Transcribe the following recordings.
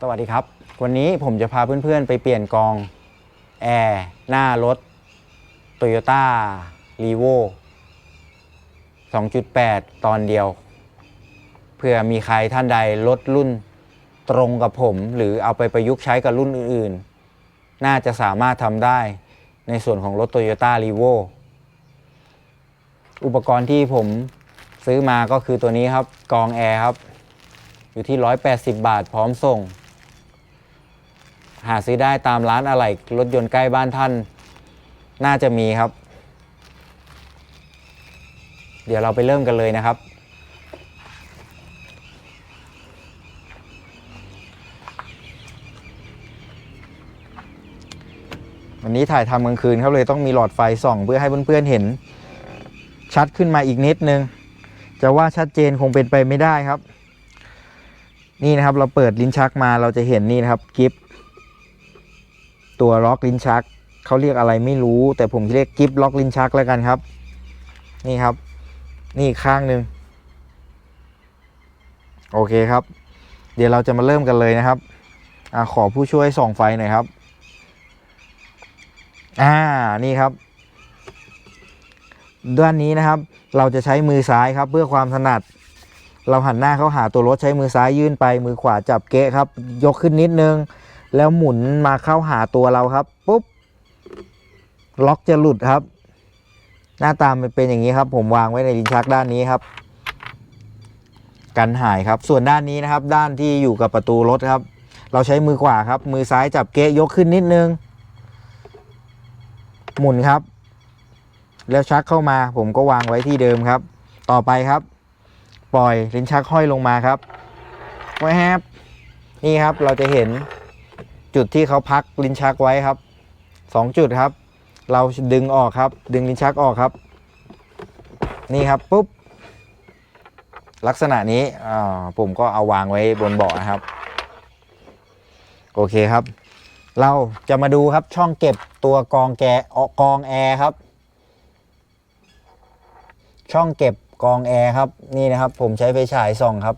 สวัสดีครับ วันนี้ผมจะพาเพื่อนๆ ไปเปลี่ยนกองแอร์หน้ารถ Toyota r e v o 2.8 ตอนเดียว เพื่อมีใครท่านใดรถรุ่นตรงกับผม หรือเอาไปประยุกต์ใช้กับรุ่นอื่นๆ น่าจะสามารถทำได้ในส่วนของรถ Toyota r e v o อุปกรณ์ที่ผม ซื้อมาก็คือตัวนี้ครับกองแอร์ครับ อยู่ที่ 180 บาทพร้อมส่ง หาซื้อได้ตามร้านอะไหล่รถยนต์ใกล้บ้านท่าน น่าจะมีครับ เดี๋ยวเราไปเริ่มกันเลยนะครับวันนี้ถ่ายทำกลางคืนครับเลยต้องมีหลอดไฟส่อง เพื่อให้เพื่อนๆเห็นชัดขึ้นมาอีกนิดนึง จะว่าชัดเจนคงเป็นไปไม่ได้ครับ นี่นะครับเราเปิดลิ้นชักมาเราจะเห็นนี่นะครับกิฟตัวล็อกลิ้นชักเขาเรียกอะไรไม่รู้ แต่ผมเรียกกิฟล็อกลิ้นชักแล้วกันครับ นี่ครับ นี่อีกข้างหนึ่งโอเคครับ เดี๋ยวเราจะมาเริ่มกันเลยนะครับอขอผู้ช่วยส่องไฟหน่อยครับ อ่านี่ครับ ด้านนี้นะครับ เราจะใช้มือซ้ายครับ เพื่อความถนัด เราหันหน้าเข้าหาตัวรถใช้มือซ้ายยื่นไป มือขวาจับเกะครับ ยกขึ้นนิดนึง แล้วหมุนมาเข้าหาตัวเราครับปุ๊บล็อกจะหลุดครับ หน้าตามันเป็นอย่างนี้ครับ ผมวางไว้ในลิ้นชักด้านนี้ครับ กันหายครับ ส่วนด้านนี้นะครับ ด้านที่อยู่กับประตูรถครับ เราใช้มือขวาครับ มือซ้ายจับเกะยกขึ้นนิดนึง หมุนครับ แล้วชักเข้ามา ผมก็วางไว้ที่เดิมครับ ต่อไปครับ ปล่อยลิ้นชักห้อยลงมาครับแวบนี่ครับเราจะเห็นจุดที่เขาพักลิ้นชักไว้ครับสองจุดครับ เราดึงออกครับ ดึงลิ้นชักออกครับ นี่ครับปุ๊บลักษณะนี้อ่าผมก็เอาวางไว้บนเบาะนะครับ โอเคครับ เราจะมาดูครับช่องเก็บตัวกองแกกองแอร์ครับ ช่องเก็บกองแอร์ครับนี่นะครับผมใช้ไฟฉายส่องครับ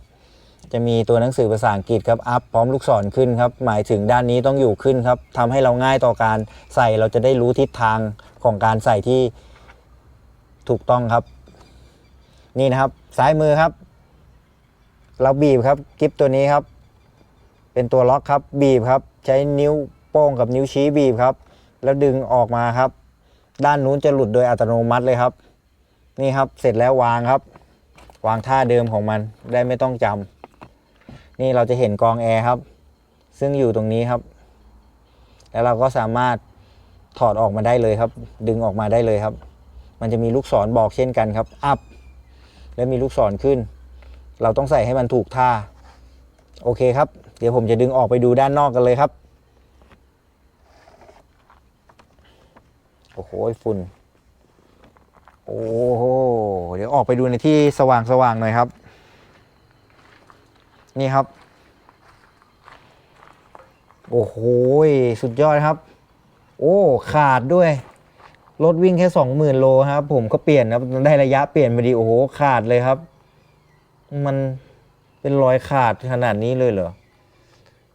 จะมีตัวหนังสือภาษาอังกฤษครับอัพพร้อมลูกศรขึ้นครับหมายถึงด้านนี้ต้องอยู่ขึ้นครับทำให้เราง่ายต่อการใส่เราจะได้รู้ทิศทางของการใส่ที่ถูกต้องครับ นี่นะครับซ้ายมือครับ เราบีบครับกิฟตัวนี้ครับ เป็นตัวล็อกครับบีบครับ ใช้นิ้วโป้งกับนิ้วชี้บีบครับ แล้วดึงออกมาครับ ด้านนู้นจะหลุดโดยอัตโนมัติเลยครับ นี่ครับเสร็จแล้ววางครับ วางท่าเดิมของมันได้ไม่ต้องจำนี่เราจะเห็นกองแอร์ครับ ซึ่งอยู่ตรงนี้ครับ แล้วเราก็สามารถถอดออกมาได้เลยครับ ดึงออกมาได้เลยครับ มันจะมีลูกศรบอกเช่นกันครับอัพแล้วมีลูกศรขึ้น เราต้องใส่ให้มันถูกท่า โอเคครับ เดี๋ยวผมจะดึงออกไปดูด้านนอกกันเลยครับ โอ้โหฝุ่น โอ้โห เดี๋ยวออกไปดูในที่สว่างสว่างๆหน่อยครับ นี่ครับ โอ้โห สุดยอดครับ โอ้ ขาดด้วย รถวิ่งแค่สองหมื่นโลครับ ผมก็เปลี่ยนครับ ได้ระยะเปลี่ยนไปดี โอ้โห ขาดเลยครับ มันเป็นรอยขาดขนาดนี้เลยเหรอ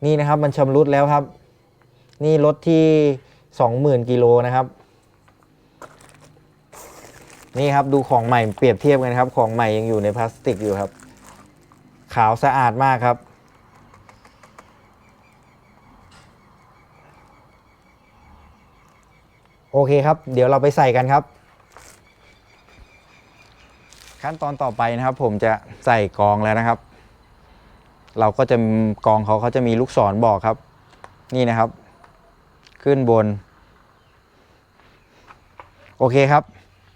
นี่นะครับ มันชำรุดแล้วครับ นี่รถที่สองหมื่นกิโลนะครับ นี่ครับดูของใหม่เปรียบเทียบกันครับ ของใหม่ยังอยู่ในพลาสติกอยู่ครับ ขาวสะอาดมากครับ โอเคครับ เดี๋ยวเราไปใส่กันครับ ขั้นตอนต่อไปนะครับ ผมจะใส่กองแล้วนะครับ เราก็จะกองเขาเขาจะมีลูกศรบอกครับ นี่นะครับ ขึ้นบน โอเคครับ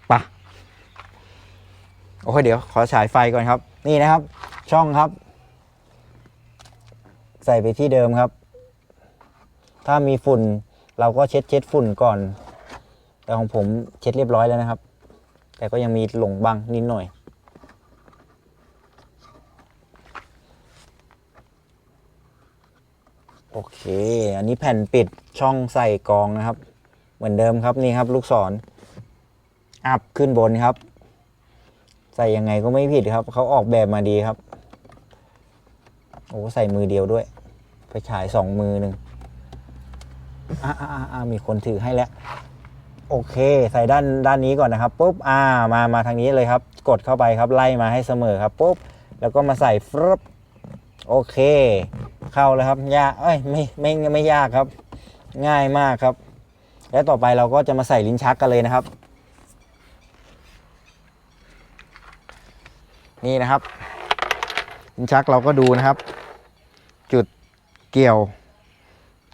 ไปะ โอเคเดี๋ยวขอฉายไฟก่อนครับ นี่นะครับ ช่องครับ ใส่ไปที่เดิมครับ ถ้ามีฝุ่นเราก็เช็ดเช็ดฝุ่นก่อน แต่ของผมเช็ดเรียบร้อยแล้วนะครับ แต่ก็ยังมีหลงบ้างนิดหน่อยโอเค อันนี้แผ่นปิดช่องใส่กองนะครับ เหมือนเดิมครับนี่ครับ ลูกศร อัพขึ้นบนครับ ใส่ยังไงก็ไม่ผิดครับ เขาออกแบบมาดีครับ โอ้ใส่มือเดียวด้วย ไปฉายสองมือหนึ่งอ่าอ่าอ่าอ่ามีคนถือให้แล้ว โอเค ใส่ด้านด้านนี้ก่อนนะครับปุ๊บอ่ามามาทางนี้เลยครับ กดเข้าไปครับไล่มาให้เสมอครับปุ๊บแล้วก็มาใส่ฟรึบโอเค เข้าแล้วครับยากเอ้ยไม่ไม่ไม่ยากครับ ง่ายมากครับ แล้วต่อไปเราก็จะมาใส่ลิ้นชักกันเลยนะครับ นี่นะครับลิ้นชักเราก็ดูนะครับ จุดเกี่ยว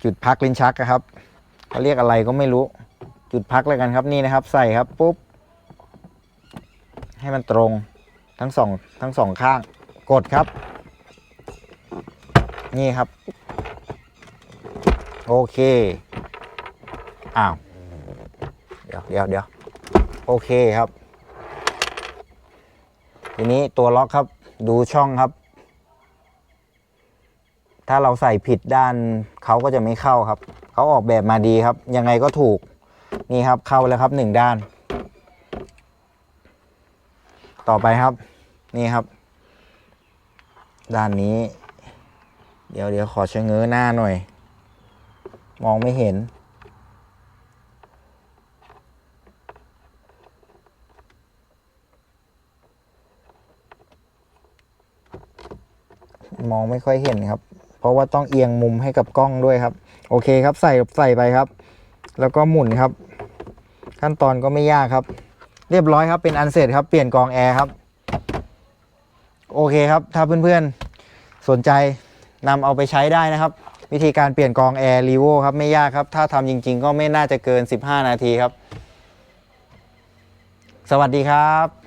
จุดพักลิ้นชักอะครับเขาเรียกอะไรก็ไม่รู้ จุดพักแล้วกันครับนี่นะครับ ใส่ครับปุ๊บให้มันตรงทั้งสองทั้งสองข้างกดครับ นี่ครับ โอเคอ้าวเดี๋ยวเดี๋ยวเดี๋ยวโอเคครับ ทีนี้ตัวล็อกครับดูช่องครับ ถ้าเราใส่ผิดด้านเขาก็จะไม่เข้าครับ เขาออกแบบมาดีครับ ยังไงก็ถูกนี่ครับเข้าแล้วครับหนึ่งด้าน ต่อไปครับนี่ครับ ด้านนี้ เดี๋ยวเดี๋ยวขอชะเง้อหน้าหน่อย มองไม่เห็น มองไม่ค่อยเห็นครับ เพราะว่าต้องเอียงมุมให้กับกล้องด้วยครับ โอเคครับใส่ใส่ไปครับ แล้วก็หมุนครับ ขั้นตอนก็ไม่ยากครับ เรียบร้อยครับเป็นอันเสร็จครับเปลี่ยนกองแอร์ครับ โอเคครับ ถ้าเพื่อนๆสนใจนำเอาไปใช้ได้นะครับ วิธีการเปลี่ยนกองแอร์รีโวครับไม่ยากครับ ถ้าทำจริง ๆ ก็ไม่น่าจะเกิน 15 นาทีครับ สวัสดีครับ